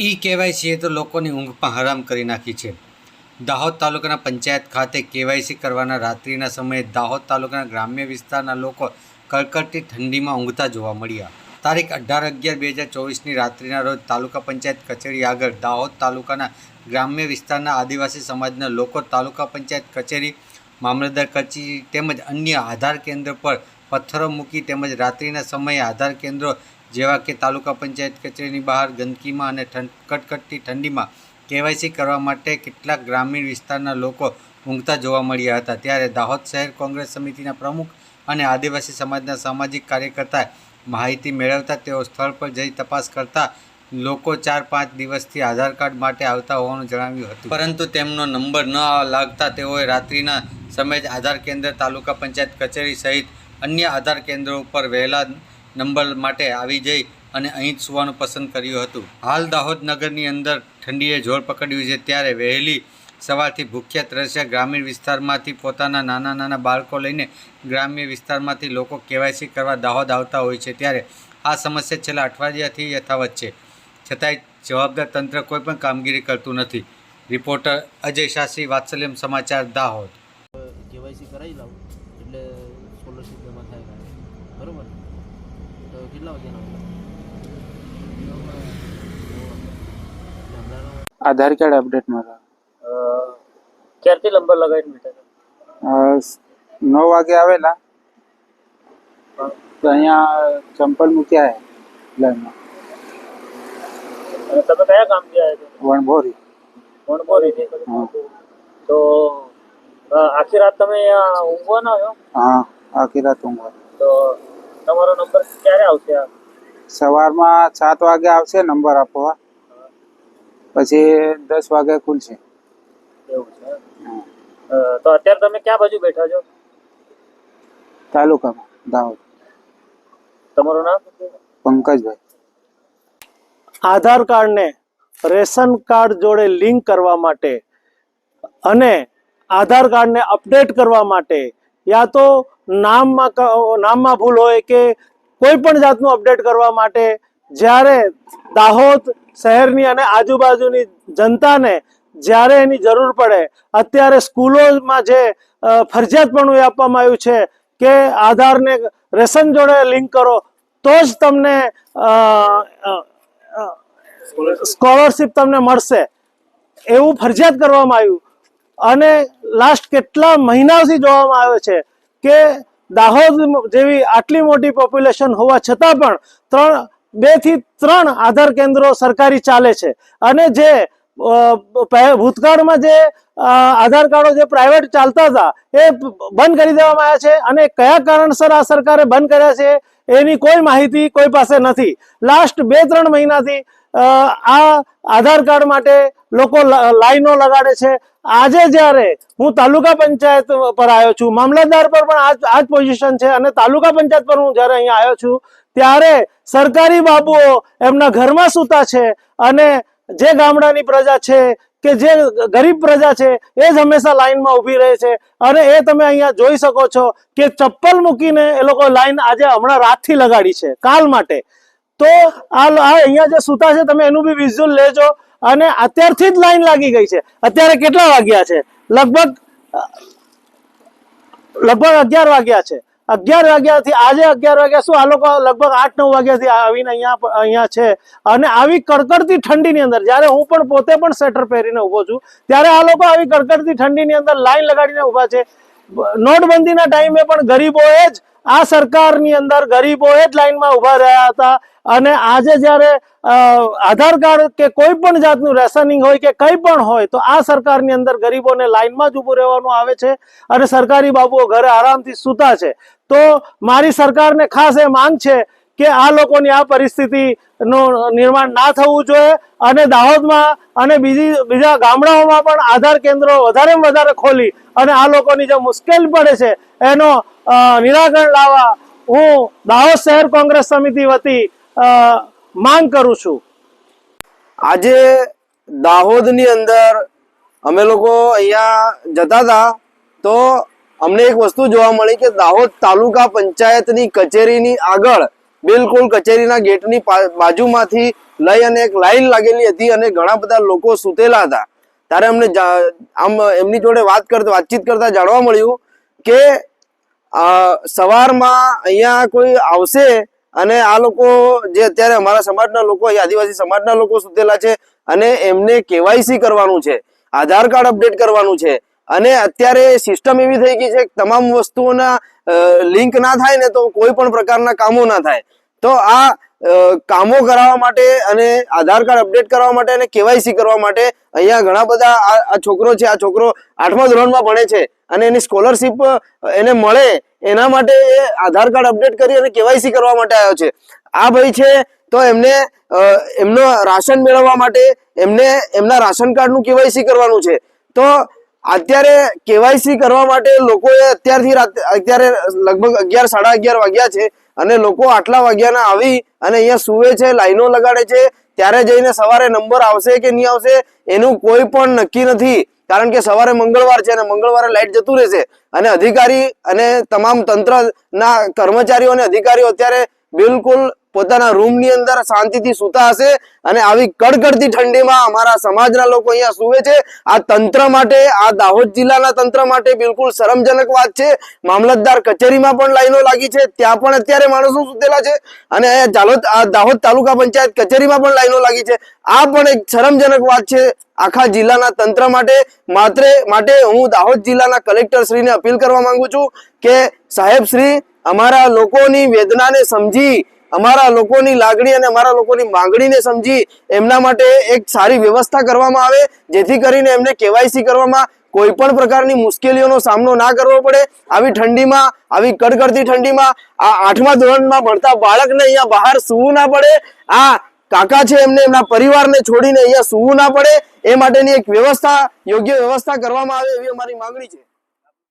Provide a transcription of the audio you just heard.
ઈ કેવાયસીએ તો લોકોની ઊંઘ પણ હરામ કરી નાખી છે. દાહોદ તાલુકાના પંચાયત ખાતે કેવાયસી કરવાના રાત્રિના સમયે દાહોદ તાલુકાના ગ્રામ્ય વિસ્તારના લોકો કડકડતી ઠંડીમાં ઊંઘતા જોવા મળ્યા. તારીખ અઢાર અગિયાર બે હજાર ચોવીસની રાત્રિના રોજ તાલુકા પંચાયત કચેરી આગળ દાહોદ તાલુકાના ગ્રામ્ય વિસ્તારના આદિવાસી સમાજના લોકો તાલુકા પંચાયત કચેરી, મામલતદાર કચેરી તેમજ અન્ય આધાર કેન્દ્ર પર પથ્થરો મૂકી તેમજ રાત્રિના સમયે આધાર કેન્દ્રો જેવા કે તાલુકા પંચાયત કચેરીની બહાર ગંદકીમાં અને કટકટતી ઠંડીમાં કેવાયસી કરવા માટે કેટલાક ગ્રામીણ વિસ્તારના લોકો ઊંઘતા જોવા મળ્યા હતા. ત્યારે દાહોદ શહેર કોંગ્રેસ સમિતિના પ્રમુખ અને આદિવાસી સમાજના સામાજિક કાર્યકર્તા માહિતી મેળવતા તેઓ સ્થળ પર જઈ તપાસ કરતા લોકો ચાર પાંચ દિવસથી આધાર કાર્ડ માટે આવતા હોવાનું જણાવ્યું હતું. પરંતુ તેમનો નંબર ન લાગતા તેઓએ રાત્રિના સમયે જ આધાર કેન્દ્ર, તાલુકા પંચાયત કચેરી સહિત અન્ય આધાર કેન્દ્રો ઉપર વહેલા નંબર માટે આવી જઈ અને અહીં જ સુવાનું પસંદ કર્યું હતું. હાલ દાહોદ નગરની અંદર ઠંડીએ જોર પકડ્યું છે, ત્યારે વહેલી સવારથી ભૂખ્યા ત્રસ્યા ગ્રામીણ વિસ્તારમાંથી પોતાના નાના નાના બાળકો લઈને ગ્રામ્ય વિસ્તારમાંથી લોકો કેવાયસી કરવા દાહોદ આવતા હોય છે, ત્યારે આ સમસ્યા છેલ્લા અઠવાડિયાથી યથાવત છે. છતાંય જવાબદાર તંત્ર કોઈ પણ કામગીરી કરતું નથી. રિપોર્ટર અજય શાસી વાત્સલ્યમ સમાચાર, દાહોદ. આધાર કાર્ડ અપડેટ મારા ક્યારથી નંબર લગાવીને બેઠા અ, સ- નવ વાગે આવેલા તો અહીંયા ચંપલ મૂક્યા હે લાઈનમાં અને તમે કયા કામથી આવ્યા છો વણભોરી વણબોરીથી હા તો અ, આખી રાત તમે અહીંયા ઊંઘવાના છો હા આખી રાત ઊંઘવા તો તમારો નંબર ક્યારે આવશે આ સવારમાં સાત વાગે આવશે નંબર આપવા પછી દસ વાગે ખુલશે. એવું છે તો અત્યારે તમે ક્યાં બાજુ બેઠા છો? તાલુકામાં દાહોદ તમારું નામ? પંકજભાઈ. આધાર કાર્ડને રેશન કાર્ડ જોડે લિંક કરવા માટે અને આધાર કાર્ડને અપડેટ કરવા માટે યા તો નામમાં નામમાં ભૂલ હોય કે કોઈ પણ જાતનું અપડેટ કરવા માટે જ્યારે દાહોદ શહેરની અને આજુબાજુની જનતાને જ્યારે એની જરૂર પડે, અત્યારે સ્કૂલોમાં જે ફરજિયાતપણું એ આપવામાં આવ્યું છે કે આધારને રેશન જોડે લિંક કરો, તો જ તમને સ્કોલરશિપ તમને મળશે. એવું ફરજિયાત કરવામાં આવ્યું. અને લાસ્ટ કેટલા મહિનાઓથી જોવામાં આવે છે કે દાહોદ જેવી આટલી મોટી પોપ્યુલેશન હોવા છતાં પણ ત્રણ બેથી ત્રણ આધાર કેન્દ્રો સરકારી ચાલે છે. અને જે ભૂતકાળમાં જે આધાર કાર્ડો જે પ્રાઇવેટ ચાલતા હતા, એ બંધ કરી દેવામાં આવ્યા છે અને કયા કારણસર આ સરકારે બંધ કર્યા છે એની કોઈ માહિતી કોઈ પાસે નથી. લાસ્ટ બે ત્રણ મહિનાથી આ આધાર કાર્ડ માટે લોકો લાઈનો લગાડે છે. આજે જ્યારે હું તાલુકા પંચાયત પર આવ્યો છું, મામલતદાર પર પણ આજ આજ પોઝિશન છે અને તાલુકા પંચાયત પર હું જ્યારે અહીંયા આવ્યો છું, ત્યારે સરકારી બાબુઓ એમના ઘરમાં સૂતા છે અને જે ગામડાની પ્રજા છે કે જે ગરીબ પ્રજા છે, એ જ હંમેશા લાઈનમાં ઊભી રહે છે. અને એ તમે અહીંયા જોઈ શકો છો કે ચપ્પલ મૂકીને એ લોકો લાઈન આજે હમણાં રાતથી લગાડી છે, કાલ માટે. તો આ અહીંયા જે સૂતા છે, તમે એનું બી વિઝ્યુઅલ લેજો. અને અત્યારથી જ લાઈન લાગી ગઈ છે. અત્યારે કેટલા વાગ્યા છે? લગભગ લગભગ અગિયાર વાગ્યા છે. અગિયાર વાગ્યાથી, આજે અગિયાર વાગ્યા શું આ લોકો લગભગ આઠ નવ વાગ્યાથી આવીને અહીંયા અહીંયા છે. અને આવી કડકડતી ઠંડીની અંદર, જ્યારે હું પણ પોતે પણ સ્વેટર પહેરીને ઊભો છું, ત્યારે આ લોકો આવી કડકડતી ઠંડીની અંદર લાઈન લગાડીને ઊભા છે. નોટબંધીના ટાઈમે પણ ગરીબોએ જ આ સરકારની અંદર ગરીબોએ જ લાઈનમાં ઊભા રહ્યા હતા. અને આજે જ્યારે આધાર કાર્ડ કે કોઈ પણ જાતનું રેશનિંગ હોય કે કંઈ પણ હોય, તો આ સરકારની અંદર ગરીબોને લાઈનમાં જ ઊભું રહેવાનું આવે છે અને સરકારી બાબુઓ ઘરે આરામથી સૂતા છે. તો મારી સરકારને ખાસ એ માંગ છે કે આ લોકોની આ પરિસ્થિતિનું નિર્માણ ના થવું જોઈએ અને દાહોદમાં અને બીજી, બીજા ગામડાઓમાં પણ આધાર કેન્દ્રો વધારેમાં વધારે ખોલી અને આ લોકોની જે મુશ્કેલ પડે છે, એનો નિરાકરણ લાવવા હું દાહોદ શહેર કોંગ્રેસ સમિતિ વતી માંગ કરું છું. આજે દાહોદની અંદર અમે લોકો અહીંયા જતા હતા, તો અમને એક વસ્તુ જોવા મળી કે દાહોદ તાલુકા પંચાયતની કચેરીની આગળ, બિલકુલ કચેરીના ગેટની બાજુમાંથી લઈ અને એક લાઈન લાગેલી હતી અને ઘણા બધા લોકો સૂતેલા હતા. ત્યારે અમને આમ એમની જોડે વાત કરતા, વાતચીત કરતા જાણવા મળ્યું કે સવારમાં અહીંયા કોઈ આવશે અને આ લોકો જે અત્યારે અમારા સમાજના લોકો આદિવાસી સમાજના લોકો સુધેલા છે અને એમને કેવાયસી કરવાનું છે, આધાર કાર્ડ અપડેટ કરવાનું છે અને અત્યારે સિસ્ટમ એવી થઈ ગઈ છે કે તમામ વસ્તુઓના લિંક ના થાય ને તો કોઈ પણ પ્રકારના કામો ના થાય. તો આ કામો કરાવવા માટે અને આધાર કાર્ડ અપડેટ કરવા માટે અને કેવાયસી કરવા માટે અહીંયા ઘણા બધા આ છોકરો છે, આ છોકરો આઠમા ધોરણમાં ભણે છે અને એની સ્કોલરશીપ એને મળે એના માટે એ આધાર કાર્ડ અપડેટ કરી અને કેવાયસી કરવા માટે આવ્યો છે. આ ભાઈ છે તો એમને એમનો રાશન મેળવવા માટે એમને એમના રાશન કાર્ડનું કેવાયસી કરવાનું છે. તો અત્યારે કેવાયસી કરવા માટે લોકોએ અત્યારથી અત્યારે લગભગ અગિયાર, સાડા અગિયાર વાગ્યા છે. અને લોકો આટલા વાગ્યાના આવી અને અહીંયા સુવે છે, લાઈનો લગાડે છે, ત્યારે જઈને સવારે નંબર આવશે કે નહીં આવશે એનું કોઈ પણ નક્કી નથી. કારણ કે સવારે મંગળવાર છે અને મંગળવારે લાઈટ જતું રહેશે. અને અધિકારી અને તમામ તંત્રના કર્મચારીઓ અને અધિકારીઓ અત્યારે બિલકુલ પોતાના રૂમની અંદર શાંતિથી સૂતા હશે અને આવી કડકડતી ઠંડીમાં અમારા સમાજના લોકો અહીંયા સુવે છે. આ તંત્ર માટે, આ દાહોદ જિલ્લાના તંત્ર માટે બિલકુલ શરમજનક વાત છે. મામલતદાર કચેરીમાં પણ લાઈનો લાગી છે. ત્યાં પણ અત્યારે માણસો સુતેલા છે. અને જાલોદ દાહોદ તાલુકા પંચાયત કચેરીમાં પણ લાઈનો લાગી છે. આ પણ એક શરમજનક વાત છે આખા જિલ્લાના તંત્ર માટે. માત્ર, માટે હું દાહોદ જિલ્લાના કલેક્ટર શ્રીને અપીલ કરવા માંગુ છું કે સાહેબ શ્રી, અમારા લોકોની વેદનાને સમજી અમારા લોકોની લાગણી અને અમારા લોકોની માંગણીને સમજી એમના માટે એક સારી વ્યવસ્થા કરવામાં આવે, જેથી કરીને એમને કેવાયસી કરવામાં કોઈ પણ પ્રકારની મુશ્કેલીઓનો સામનો ના કરવો પડે. આવી ઠંડીમાં, આવી કડકડતી ઠંડીમાં, આ આઠમા ધોરણમાં ભણતા બાળકને અહીંયા બહાર સૂવું ના પડે. આ કાકા છે એમને એમના પરિવારને છોડીને અહીંયા સૂવું ના પડે. એ માટેની એક વ્યવસ્થા, યોગ્ય વ્યવસ્થા કરવામાં આવે એવી અમારી માંગણી છે.